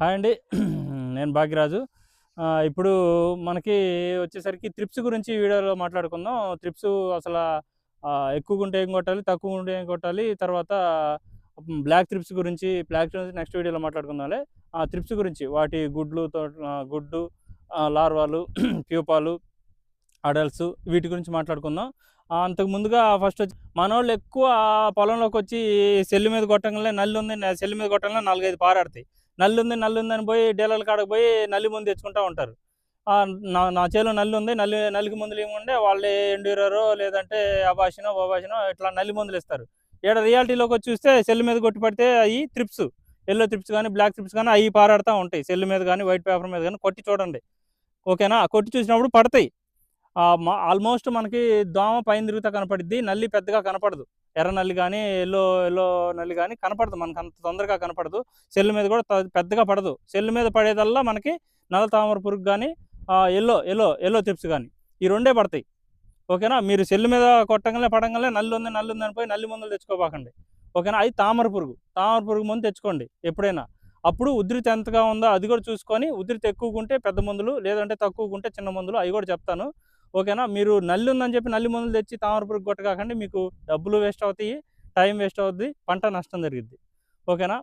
Hi అండి. నేను భాగ్యరాజు. ఇప్పుడు మనకి వచ్చేసరికి త్రిప్స్ గురించి వీడియోలో మాట్లాడుకుందాం. త్రిప్స్ అసలు ఆ, ఎక్కువగా ఉంటే ఏం కొట్టాలి తక్కువ ఉంటే ఏం కొట్టాలి తర్వాత బ్లాక్ త్రిప్స్ గురించి బ్లాక్ త్రిప్స్ నెక్స్ట్ వీడియోలో మాట్లాడుకుందాంలే. ఆ త్రిప్స్ గురించి వాటి గుడ్లు గుడ్డు లార్వాలు ప్యూపాలు అడల్ట్స్ వీటి గురించి మాట్లాడుకుందాం. అంతకు ముందుగా ఫస్ట్ వచ్చి మనోళ్ళు ఎక్కువ పొలంలోకి వచ్చి సెల్లు మీద కొట్టంగానే నల్లి ఉంది సెల్లు మీద కొట్టంగానే నాలుగైదు పారాడతాయి. నల్లి ఉంది నల్లి పోయి డీలర్ల కాడకు పోయి నల్లి ముందు తెచ్చుకుంటూ ఉంటారు. నా నా చేలో నల్లి ఉంది నల్లి నల్లికి మందులు ఏముండే వాళ్ళే ఎండ్యూరో లేదంటే అబాషినో బొబాషినో ఇట్లా నల్లి మందులు ఇస్తారు ఇక్కడ రియాలిటీలోకి వచ్చి చూస్తే సెల్ మీద కొట్టి పడితే అవి త్రిప్స్ ఎల్లో త్రిప్స్ కానీ బ్లాక్ త్రిప్స్ కానీ అవి పారాడుతూ ఉంటాయి. సెల్ మీద కానీ వైట్ పేపర్ మీద కానీ కొట్టి చూడండి. ఓకేనా? కొట్టి చూసినప్పుడు పడతాయి. ఆల్మోస్ట్ మనకి దోమ పైన తిరుగుతా కనపడిద్ది నల్లి పెద్దగా కనపడదు. ఎర్ర నల్లి కానీ ఎల్లో ఎల్లో నల్లి కానీ కనపడదు. మనకు అంత తొందరగా కనపడదు. సెల్ మీద కూడా పెద్దగా పడదు. సెల్ మీద పడేదల్లా మనకి నల్ల తామర పురుగు కానీ ఎల్లో ఎల్లో ఎల్లో త్రిప్స్ కానీ ఈ రెండే పడతాయి. ఓకేనా? మీరు సెల్ మీద కొట్టంగానే పడంగానే నల్లి ఉంది నల్లి ఉంది పోయి నల్లి మందులు తెచ్చుకోబాకండి. ఓకేనా? అది తామర పురుగు. తామర పురుగు మందు తెచ్చుకోండి ఎప్పుడైనా. అప్పుడు ఉధృతి ఎంతగా ఉందో అది కూడా చూసుకొని ఉధృతి ఎక్కువగా ఉంటే పెద్ద మందులు లేదంటే తక్కువగా ఉంటే చిన్న మందులు అవి కూడా చెప్తాను. ఓకేనా? మీరు నల్లి ఉందని చెప్పి నల్లి మందులు తెచ్చి తామర పురుగు కొట్టకాకండి మీకు డబ్బులు వేస్ట్ అవుతాయి టైం వేస్ట్ అవుద్ది పంట నష్టం జరిగిద్ది. ఓకేనా?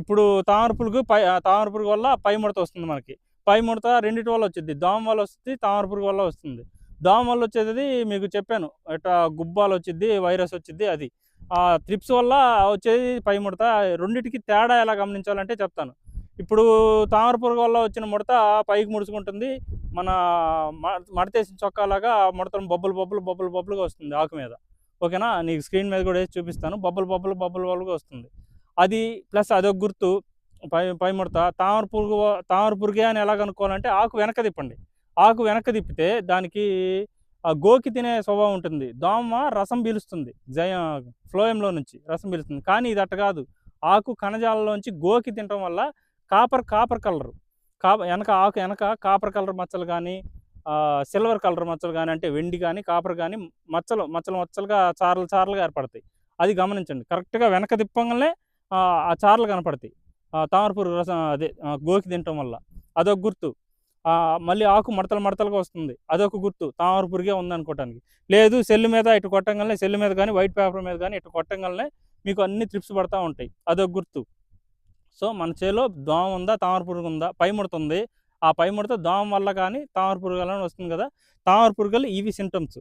ఇప్పుడు తామర పురుగు పై ఆ తామర పురుగు వల్ల పై ముడత వస్తుంది మనకి. పై ముడత రెండింటి వల్ల వచ్చింది దోమ వల్ల వస్తుంది తామర పురుగు వల్ల వస్తుంది. దోమ వల్ల వచ్చేది మీకు చెప్పాను ఇట్లా గుబ్బాలు వచ్చింది వైరస్ వచ్చింది అది. ఆ త్రిప్స్ వల్ల వచ్చేది పై ముడత. రెండింటికి తేడా ఎలా గమనించాలంటే చెప్తాను. ఇప్పుడు తామర పురుగు వల్ల వచ్చిన ముడత పైకి ముడుచుకుంటుంది. మన మ- మడతేసిన చొక్కాలాగా ముడతలు బొబ్బలు బొబ్బలు బొబ్బలు బొబ్బలుగా వస్తుంది ఆకు మీద. ఓకేనా? నీకు స్క్రీన్ మీద కూడా వేసి చూపిస్తాను. బొబ్బలు బొబ్బలు బొబ్బలు బొబ్బలుగా వస్తుంది. అది ప్లస్ అదొక గుర్తు. పై పై ముడత. తామర పురుగు తామర పురుగే అని ఎలా కనుక్కోవాలంటే ఆకు వెనక తిప్పండి. ఆకు వెనక తిప్పితే దానికి ఆ గోకి తినే స్వభావం ఉంటుంది. దోమ రసం పీలుస్తుంది. జయ ఫ్లోయంలో నుంచి రసం పీలుస్తుంది. కానీ ఇది అట్ట కాదు. ఆకు కణజాలంలోంచి గోకి తినటం వల్ల కాపర్ కాపర్ కలర్. కా వెనక ఆకు వెనక కాపర్ కలర్ మచ్చలు కానీ సిల్వర్ కలర్ మచ్చలు కానీ అంటే వెండి కానీ కాపర్ కానీ మచ్చలు మచ్చలు మచ్చలుగా చారలు చారలుగా ఏర్పడతాయి. అది గమనించండి. కరెక్ట్గా వెనక తిప్పంగానే ఆ, చారలు కనపడతాయి. ఆ, రసం అదే గోకి తినటం వల్ల. అదొక గుర్తు. మళ్ళీ ఆకు మడతలు మడతలుగా వస్తుంది. అదొక గుర్తు. తామర ఉందనుకోవటానికి లేదు సెల్ మీద ఇటు కొట్టంగానే సెల్ మీద కానీ వైట్ పేపర్ మీద కానీ ఇటు కొట్టంగానే మీకు అన్ని త్రిప్స్ పడతా ఉంటాయి. అదొక గుర్తు. సో మన చేలో దోమ ఉందా తామర పురుగు ఉందా? పై ముడుతుంది ఉంది. ఆ పై దోమ వల్ల కానీ తామర పురుగు వస్తుంది కదా. తామర పురుగులు ఇవి సింటమ్స్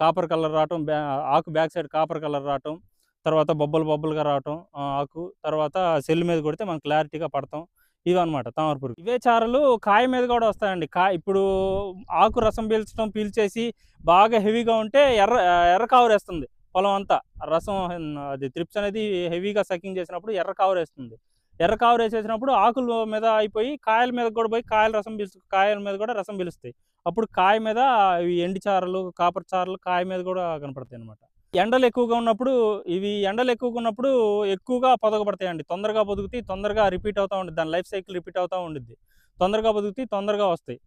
కాపర్ కలర్ రావటం బ్యా ఆకు బ్యాక్ సైడ్ కాపర్ కలర్ రావటం తర్వాత బొబ్బలు బొబ్బలుగా రావటం ఆకు తర్వాత సెల్ మీద కొడితే మనం క్లారిటీగా పడతాం. ఇవి అనమాట తామర పురుగు. ఇవే చారలు కాయ మీద కూడా వస్తాయండి. కాయ ఇప్పుడు ఆకు రసం పీల్చడం పీల్చేసి బాగా హెవీగా ఉంటే ఎర్ర ఎర్ర కావరేస్తుంది పొలం అంతా. రసం అది త్రిప్స్ అనేది హెవీగా సకింగ్ చేసినప్పుడు ఎర్ర కావరేస్తుంది ఎర్ర కావరు వేసేసినప్పుడు ఆకుల మీద అయిపోయి కాయల మీద కూడా పోయి కాయల రసం పిలుస్తు కాయల మీద కూడా రసం పిలుస్తాయి. అప్పుడు కాయ మీద ఇవి ఎండి చారలు కాపర్ చారలు కాయ మీద కూడా కనపడతాయి అనమాట ఎండలు ఎక్కువగా ఉన్నప్పుడు ఇవి ఎండలు ఎక్కువగా ఉన్నప్పుడు ఎక్కువగా పొదగబడతాయండి. తొందరగా పొదుగుతాయి తొందరగా రిపీట్ అవుతూ ఉంటుంది దాని లైఫ్ సైకిల్ రిపీట్ అవుతూ ఉండిద్ది. తొందరగా పొదుగుతాయి తొందరగా వస్తాయి.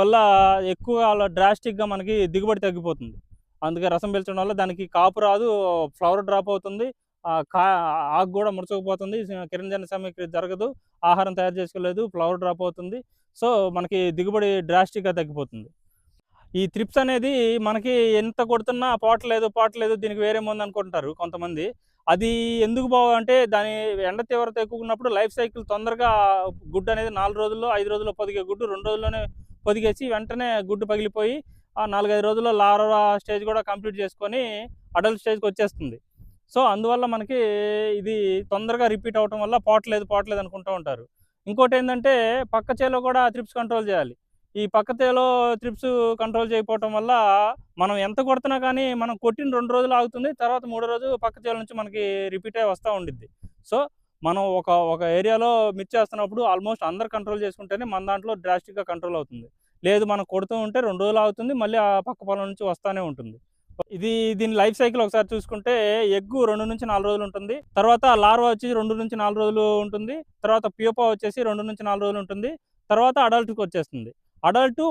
వల్ల ఎక్కువగా అలా డ్రాస్టిక్గా మనకి దిగుబడి తగ్గిపోతుంది. అందుకే రసం పీల్చడం వల్ల దానికి కాపు రాదు ఫ్లవర్ డ్రాప్ అవుతుంది. ఆకు కూడా ముడుచుకుపోతుంది కిరణజన సమీకరణ జరగదు. ఆహారం తయారు చేసుకోలేదు. ఫ్లవర్ డ్రాప్ అవుతుంది. సో మనకి దిగుబడి డ్రాస్టిక్గా తగ్గిపోతుంది. ఈ త్రిప్స్ అనేది మనకి ఎంత కొడుతున్నా పాట లేదు దీనికి వేరే మందు అనుకుంటారు కొంతమంది. అది ఎందుకు బావంటే దాని ఎండ తీవ్రత ఎక్కువన్నప్పుడు లైఫ్ సైకిల్ తొందరగా గుడ్డు అనేది నాలుగు రోజుల్లో ఐదు రోజుల్లో పొదిగే గుడ్డు రెండు రోజుల్లోనే పొదిగేసి వెంటనే గుడ్డు పగిలిపోయి ఆ నాలుగైదు రోజుల్లో లారా స్టేజ్ కూడా కంప్లీట్ చేసుకొని అడల్ట్ స్టేజ్కి వచ్చేస్తుంది. సో అందువల్ల మనకి ఇది తొందరగా రిపీట్ అవటం వల్ల పోవట్లేదు పోవట్లేదు అనుకుంటూ ఉంటారు. ఇంకోటి ఏంటంటే పక్క చేలో కూడా త్రిప్స్ కంట్రోల్ చేయాలి. ఈ పక్క చేలో త్రిప్స్ కంట్రోల్ చేయకపోవటం వల్ల మనం ఎంత కొడుతున్నా కానీ మనం కొట్టిన రెండు రోజులు ఆగుతుంది తర్వాత మూడో రోజు పక్క చేల నుంచి మనకి రిపీట్ అయ్యి వస్తూ ఉండిద్ది. సో మనం ఒక ఒక ఏరియాలో మిర్చి వేస్తున్నప్పుడు ఆల్మోస్ట్ అందరు కంట్రోల్ చేసుకుంటేనే మన దాంట్లో డ్రాస్టిక్గా కంట్రోల్ అవుతుంది. లేదు మనం కొడుతూ ఉంటే రెండు రోజులు ఆగుతుంది మళ్ళీ ఆ పక్క పొలం నుంచి వస్తూనే ఉంటుంది. ఇది దీని లైఫ్ సైకిల్ ఒకసారి చూసుకుంటే ఎగ్గు రెండు నుంచి నాలుగు రోజులు ఉంటుంది. తర్వాత లార్వా వచ్చి రెండు నుంచి నాలుగు రోజులు ఉంటుంది. తర్వాత ప్యూపా వచ్చేసి రెండు నుంచి నాలుగు రోజులు ఉంటుంది. తర్వాత అడల్ట్కి వచ్చేస్తుంది. అడల్ట్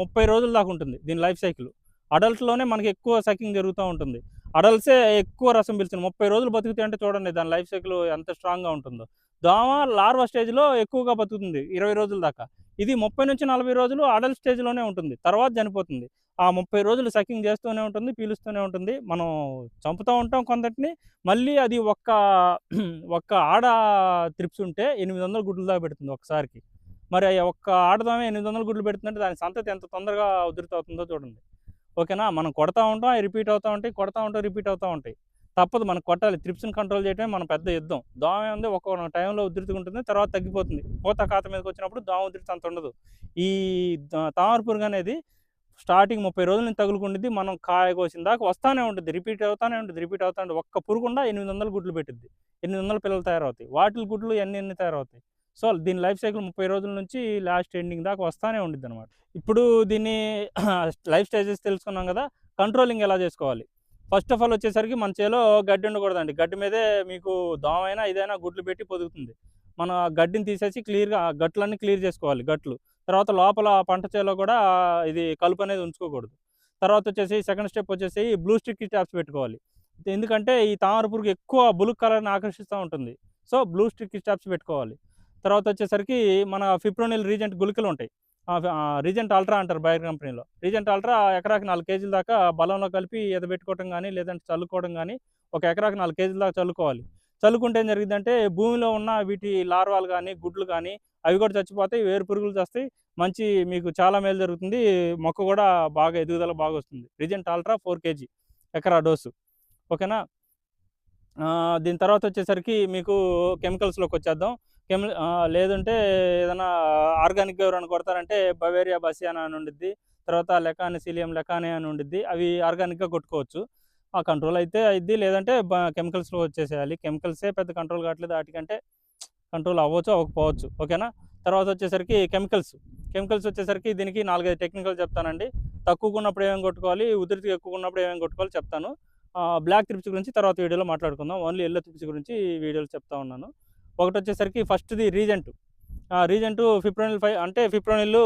ముప్పై రోజుల దాకా ఉంటుంది దీని లైఫ్ సైకిల్. అడల్ట్లోనే మనకి ఎక్కువ సకింగ్ జరుగుతూ ఉంటుంది. అడల్ట్సే ఎక్కువ రసం పిలుస్తుంది ముప్పై రోజులు బతుకుతాయి అంటే చూడండి దాని లైఫ్ సైకిల్ ఎంత స్ట్రాంగ్గా ఉంటుందో. దోమ లార్వా స్టేజ్లో ఎక్కువగా బతుకుతుంది ఇరవై రోజుల దాకా. ఇది ముప్పై నుంచి నలభై రోజులు అడల్ట్ స్టేజ్లోనే ఉంటుంది. తర్వాత చనిపోతుంది. ఆ ముప్పై రోజులు సకింగ్ చేస్తూనే ఉంటుంది పీలుస్తూనే ఉంటుంది. మనం చంపుతూ ఉంటాం కొందటిని మళ్ళీ అది ఒక్క ఒక్క ఆడ త్రిప్స్ ఉంటే ఎనిమిది వందల గుడ్లు దాకా పెడుతుంది ఒకసారికి. మరి ఒక్క ఆడదామే ఎనిమిది వందల గుడ్లు పెడుతుందంటే దాని సంతతి ఎంత తొందరగా ఉధృతి అవుతుందో చూడండి. ఓకేనా? మనం కొడతా ఉంటాం రిపీట్ అవుతూ ఉంటాయి కొడతా ఉంటాం రిపీట్ అవుతూ ఉంటాయి. తప్పదు. మనం కొట్టాలి. త్రిప్స్ని కంట్రోల్ చేయడమే మన పెద్ద యుద్ధం. దోమ ఉంది ఒక టైంలో ఉధృతి ఉంటుంది. తర్వాత తగ్గిపోతుంది. పూత ఖాత మీదకి వచ్చినప్పుడు దోమ ఉధృతి అంత ఉండదు. ఈ తామర పురుగు అనేది స్టార్టింగ్ ముప్పై రోజుల నుంచి తగులుకుంటుంది. మనం కాయ కోసిన దాకా వస్తానే ఉంటుంది. రిపీట్ అవుతానే ఉంటుంది. రిపీట్ అవుతా ఉంటుంది ఒక్క పురుగుండా ఎనిమిది వందల గుడ్లు పెట్టింది ఎనిమిది వందల పిల్లలు తయారవుతాయి. వాటిల గుడ్లు ఎన్ని ఎన్ని తయారవుతాయి? సో దీని లైఫ్ సైకిల్ ముప్పై రోజుల నుంచి లాస్ట్ ఎండింగ్ దాకా వస్తానే ఉండిద్ది అనమాట ఇప్పుడు దీన్ని లైఫ్ స్టేజెస్ తెలుసుకున్నాం కదా. కంట్రోలింగ్ ఎలా చేసుకోవాలి? ఫస్ట్ ఆఫ్ ఆల్ వచ్చేసరికి మన చేలో గడ్డి ఉండకూడదండి. గడ్డి మీదే మీకు దోమ అయినా ఇదైనా గుడ్లు పెట్టి పొదుగుతుంది. మనం ఆ గడ్డిని తీసేసి క్లియర్గా గట్లన్నీ క్లియర్ చేసుకోవాలి గట్లు. తర్వాత లోపల పంట చేలో కూడా ఇది కలుపు అనేది ఉంచుకోకూడదు. తర్వాత వచ్చేసి సెకండ్ స్టెప్ వచ్చేసి బ్లూ స్టిక్ ట్యాప్స్ పెట్టుకోవాలి. ఎందుకంటే ఈ తామర పురుగు ఎక్కువ బులుక్ కలర్ని ఆకర్షిస్తూ ఉంటుంది. సో బ్లూ స్టిక్ ట్యాప్స్ పెట్టుకోవాలి. తర్వాత వచ్చేసరికి మన ఫిప్రోనిల్ రీజెంట్ గుళికలు ఉంటాయి. రీజెంట్ అల్ట్రా అంటారు బయర్ కంపెనీలో. రీజెంట్ అల్ట్రా ఎకరాకి నాలుగు కేజీల దాకా బలంలో కలిపి ఎదబెట్టుకోవడం కానీ లేదంటే చల్లుకోవడం కానీ ఒక ఎకరాకి నాలుగు కేజీల దాకా చల్లుకోవాలి. చల్లుకుంటే ఏం జరిగిందంటే భూమిలో ఉన్న వీటి లార్వాలు కానీ గుడ్లు కానీ అవి కూడా చచ్చిపోతాయి వేరు పురుగులు చేస్తాయి. మంచి మీకు చాలా మేలు జరుగుతుంది. మొక్క కూడా బాగా ఎదుగుదల బాగా వస్తుంది. రీజెంట్ అల్ట్రా ఫోర్ కేజీ ఎకరా డోసు. ఓకేనా? దీని తర్వాత వచ్చేసరికి మీకు కెమికల్స్లోకి వచ్చేద్దాం. కెమి లేదంటే ఏదైనా ఆర్గానిక్ ఎవరైనా కొడతారంటే బవేరియా బసియానా అని ఉండిద్ది తర్వాత లెకాని సీలియం లెకానే అని ఉండిద్ది అవి ఆర్గానిక్గా కొట్టుకోవచ్చు. ఆ కంట్రోల్ అయితే అయింది లేదంటే కెమికల్స్లో వచ్చేసేయాలి. కెమికల్సే పెద్ద కంట్రోల్ కావట్లేదు వాటికంటే కంట్రోల్ అవ్వచ్చు అవ్వకపోవచ్చు ఓకేనా? తర్వాత వచ్చేసరికి కెమికల్స్. కెమికల్స్ వచ్చేసరికి దీనికి నాలుగైదు టెక్నికల్ చెప్తానండి. తక్కువ ఉన్నప్పుడు ఏమేమి కొట్టుకోవాలి ఉధృతికి ఎక్కువ ఉన్నప్పుడు ఏమేమి కొట్టుకోవాలి చెప్తాను. బ్లాక్ త్రిప్స్ గురించి తర్వాత వీడియోలో మాట్లాడుకుందాం. ఓన్లీ ఎల్లో త్రిప్స్ గురించి వీడియోలు వీడియోలో చెప్తా ఉన్నాను. ఒకటి వచ్చేసరికి ఫస్ట్ది రీజెంట్. రీజెంట్ ఫిప్రోనిల్ ఫైవ్ అంటే ఫిప్రోనిల్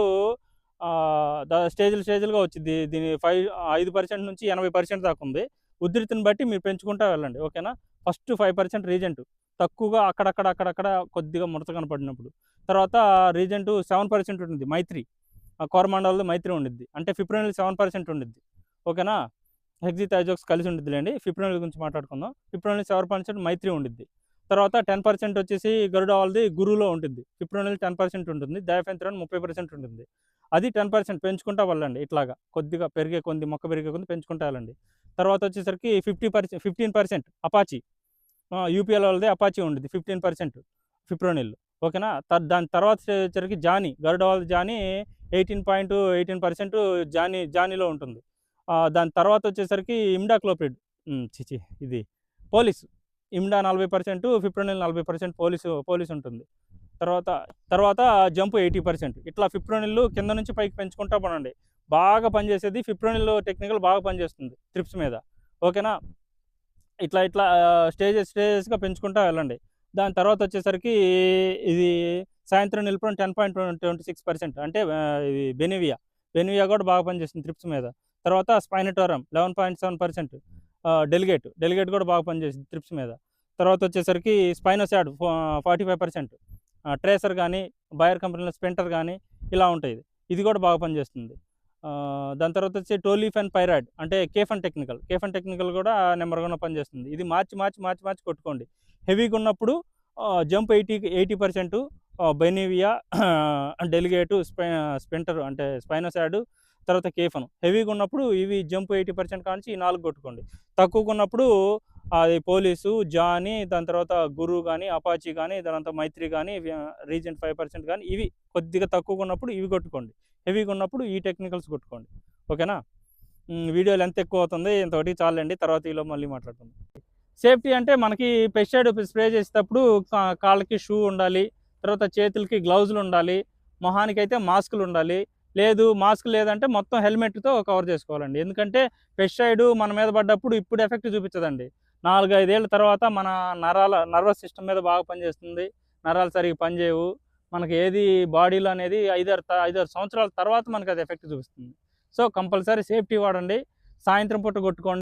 స్టేజ్లు స్టేజ్లుగా వచ్చింది దీని ఫైవ్ ఐదు పర్సెంట్ నుంచి ఎనభై పర్సెంట్ దాకా ఉంది. ఉధృతిని బట్టి మీరు పెంచుకుంటా వెళ్ళండి ఓకేనా? First five percent Regent. తక్కువగా అక్కడక్కడ అక్కడక్కడ కొద్దిగా ముడత కనపడినప్పుడు. తర్వాత రీజెంట్ సెవెన్ పర్సెంట్ ఉంటుంది మైత్రి. ఆ మైత్రి ఉండిద్ది. అంటే ఫిప్రోనిల్ సెవెన్ పర్సెంట్ ఉండిద్ది ఓకేనా? హెగ్జిత్ ఐజోక్స్ కలిసి ఉండిద్దిలేండి. ఫిప్రోనిల్ గురించి మాట్లాడుకుందాం. ఫిప్రోనిల్ సెవెన్ పర్సెంట్ మైత్రి ఉండిద్ది. తర్వాత టెన్ పర్సెంట్ వచ్చేసి గరుడ వాళ్ళది గురువులో ఉంటుంది. ఫిప్రోనిల్ టెన్ పర్సెంట్ ఉంటుంది. డయాఫెంత్రాన్ ముప్పై పర్సెంట్ ఉంటుంది. అది టెన్ పర్సెంట్ పెంచుకుంటా వెళ్ళండి ఇట్లాగా. కొద్దిగా పెరిగే కొంది మొక్క పెరిగే కొంది పెంచుకుంటా వెళ్ళండి. తర్వాత వచ్చేసరికి fifty percent fifteen percent Apache UPL వాళ్ళది అపాచీ ఉంటుంది ఫిఫ్టీన్ పర్సెంట్ ఫిప్రోనిల్ ఓకేనా? దాని తర్వాత వచ్చేసరికి జానీ గరుడ వాళ్ళది జానీ ఎయిటీన్ పాయింట్ ఎయిటీన్ పర్సెంట్ జానీ జానీలో ఉంటుంది. దాని తర్వాత వచ్చేసరికి ఇమ్డాక్లోపిడ్ చిచి ఇది పోలీసు. ఇమ్డా నలభై పర్సెంట్ ఫిప్రోనిల్ నలభై పర్సెంట్ పోలీసు పోలీస్ ఉంటుంది తర్వాత తర్వాత జంప్ ఎయిటీ పర్సెంట్. ఇట్లా ఫిప్రోనిల్ కింద నుంచి పైకి పెంచుకుంటా పడండి బాగా పనిచేసేది ఫిప్రోనిల్ టెక్నికల్ బాగా పనిచేస్తుంది ట్రిప్స్ మీద. ఓకేనా? ఇట్లా ఇట్లా స్టేజెస్ స్టేజెస్గా పెంచుకుంటా వెళ్ళండి. దాని తర్వాత వచ్చేసరికి ఇది సాయంత్రం నిలుపురం ten point twenty six percent. అంటే ఇది బెనివియా. బెనివియా కూడా బాగా పనిచేస్తుంది ట్రిప్స్ మీద. తర్వాత spinetoram eleven point seven percent. Delegate. Delegate కూడా బాగా పనిచేసింది ట్రిప్స్ మీద. తర్వాత వచ్చేసరికి spinosad forty five percent. Tracer కానీ బయర్ కంపెనీలో స్పెంటర్ కానీ ఇలా ఉంటాయి. ఇది. కూడా బాగా పనిచేస్తుంది. దాని తర్వాత వచ్చి టోలీఫెన్ పైరాయిడ్ అంటే కేఫన్ టెక్నికల్. కేఫన్ టెక్నికల్ కూడా నెంబర్గా పనిచేస్తుంది. ఇది మార్చి మార్చి మార్చి మార్చి కొట్టుకోండి. హెవీగా ఉన్నప్పుడు Jump eighty eighty percent Benevia Delegate spy స్పెంటర్ అంటే స్పైనోసాడు తర్వాత కేఫన్. హెవీగా ఉన్నప్పుడు ఇవి జంప్ ఎయిటీ పర్సెంట్ కానించి ఈ నాలుగు కొట్టుకోండి. తక్కువగా ఉన్నప్పుడు అది పోలీసు జానీ దాని తర్వాత గురు కానీ అపాచీ కానీ దాని తర్వాత మైత్రి కానీ రీజెంట్ ఫైవ్ పర్సెంట్ కానీ ఇవి కొద్దిగా తక్కువగా ఉన్నప్పుడు ఇవి కొట్టుకోండి. హెవీగా ఉన్నప్పుడు ఈ టెక్నికల్స్ కొట్టుకోండి. ఓకేనా? వీడియోలు వీడియో లెంత్ ఎక్కువ అవుతుంది. ఇంతటి చాలండి. తర్వాత ఈలో మళ్ళీ మాట్లాడుతుంది సేఫ్టీ అంటే మనకి పెస్టిసైడ్ స్ప్రే చేసేటప్పుడు కాళ్ళకి షూ ఉండాలి తర్వాత చేతులకి గ్లౌజులు ఉండాలి మొహానికి అయితే మాస్కులు ఉండాలి లేదు మాస్క్ లేదంటే మొత్తం హెల్మెట్తో కవర్ చేసుకోవాలండి. ఎందుకంటే పెస్టిసైడ్ మన మీద పడ్డప్పుడు ఇప్పుడు ఎఫెక్ట్ చూపించదండి. నాలుగు ఐదేళ్ళ తర్వాత మన నరాల నర్వస్ సిస్టమ్ మీద బాగా పనిచేస్తుంది. నరాలు సరిగ్గా పనిచేయవు. మనకి ఏది బాడీలో అనేది ఐదారు త- ఐదారు సంవత్సరాల తర్వాత మనకి అది ఎఫెక్ట్ చూపిస్తుంది. సో కంపల్సరీ సేఫ్టీ వాడండి. సాయంత్రం పూట కొట్టుకోండి.